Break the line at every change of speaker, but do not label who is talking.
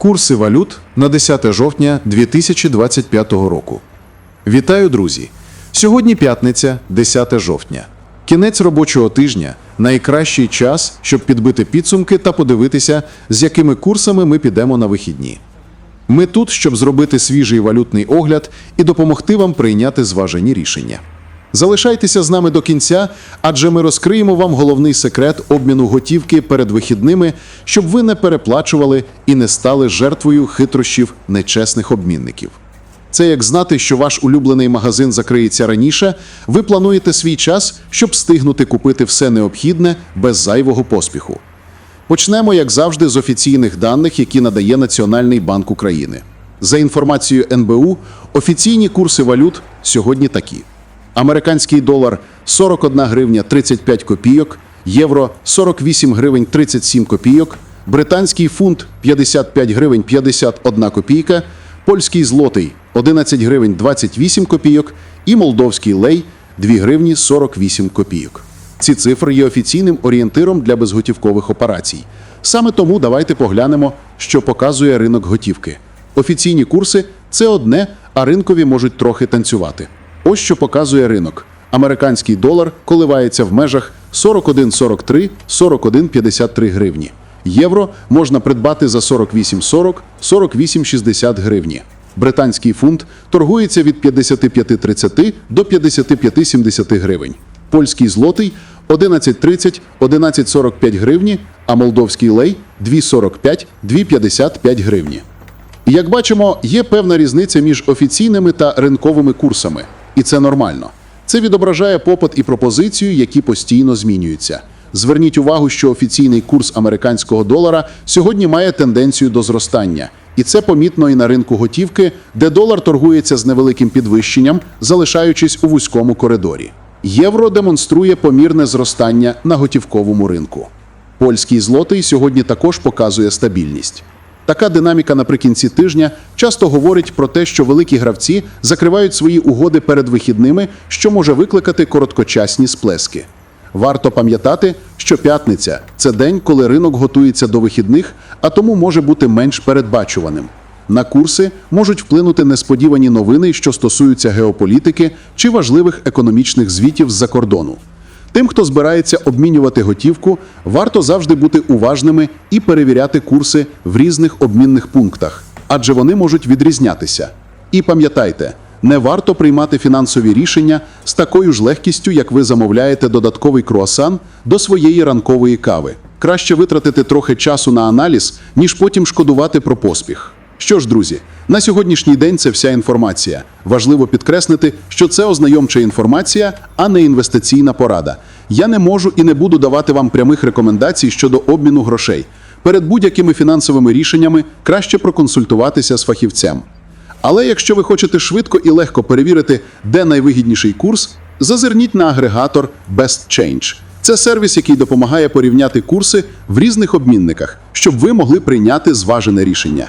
Курси валют на 10 жовтня 2025 року. Вітаю, друзі! Сьогодні п'ятниця, 10 жовтня. Кінець робочого тижня найкращий час, щоб підбити підсумки та подивитися, з якими курсами ми підемо на вихідні. Ми тут, щоб зробити свіжий валютний огляд і допомогти вам прийняти зважені рішення. Залишайтеся з нами до кінця, адже ми розкриємо вам головний секрет обміну готівки перед вихідними, щоб ви не переплачували і не стали жертвою хитрощів нечесних обмінників. Це як знати, що ваш улюблений магазин закриється раніше, ви плануєте свій час, щоб встигнути купити все необхідне без зайвого поспіху. Почнемо, як завжди, з офіційних даних, які надає Національний банк України. За інформацією НБУ, офіційні курси валют сьогодні такі: американський долар 41 гривня 35 копійок, євро 48 гривень 37 копійок, британський фунт 55 гривень 51 копійка, польський злотий 11 гривень 28 копійок і молдовський лей 2 гривні 48 копійок. Ці цифри є офіційним орієнтиром для безготівкових операцій. Саме тому давайте поглянемо, що показує ринок готівки. Офіційні курси це одне, а ринкові можуть трохи танцювати. Ось що показує ринок. Американський долар коливається в межах 41,43 41,53 гривні. Євро можна придбати за 48,40 48,60 гривні. Британський фунт торгується від 55,30 до 55,70 гривень. Польський злотий 11,30 11,45 гривні, а молдовський лей 2,45 2,55 гривні. Як бачимо, є певна різниця між офіційними та ринковими курсами, і це нормально. Це відображає попит і пропозицію, які постійно змінюються. Зверніть увагу, що офіційний курс американського долара сьогодні має тенденцію до зростання, і це помітно і на ринку готівки, де долар торгується з невеликим підвищенням, залишаючись у вузькому коридорі. Євро демонструє помірне зростання на готівковому ринку. Польський злотий сьогодні також показує стабільність. Така динаміка наприкінці тижня часто говорить про те, що великі гравці закривають свої угоди перед вихідними, що може викликати короткочасні сплески. Варто пам'ятати, що п'ятниця це день, коли ринок готується до вихідних, а тому може бути менш передбачуваним. На курси можуть вплинути несподівані новини, що стосуються геополітики чи важливих економічних звітів з-за кордону. Тим, хто збирається обмінювати готівку, варто завжди бути уважними і перевіряти курси в різних обмінних пунктах, адже вони можуть відрізнятися. І пам'ятайте, не варто приймати фінансові рішення з такою ж легкістю, як ви замовляєте додатковий круасан до своєї ранкової кави. Краще витратити трохи часу на аналіз, ніж потім шкодувати про поспіх. Що ж, друзі, на сьогоднішній день це вся інформація. Важливо підкреслити, що це ознайомча інформація, а не інвестиційна порада. Я не можу і не буду давати вам прямих рекомендацій щодо обміну грошей. Перед будь-якими фінансовими річеннями краще проконсультуватися з фахівцем. Але якщо ви хочете швидко і легко перевірити, де найвигідніший курс, зазирніть на агрегатор BestChange. Це сервіс, який допомагає порівняти курси в різних обмінниках, щоб ви могли прийняти зважене рішення.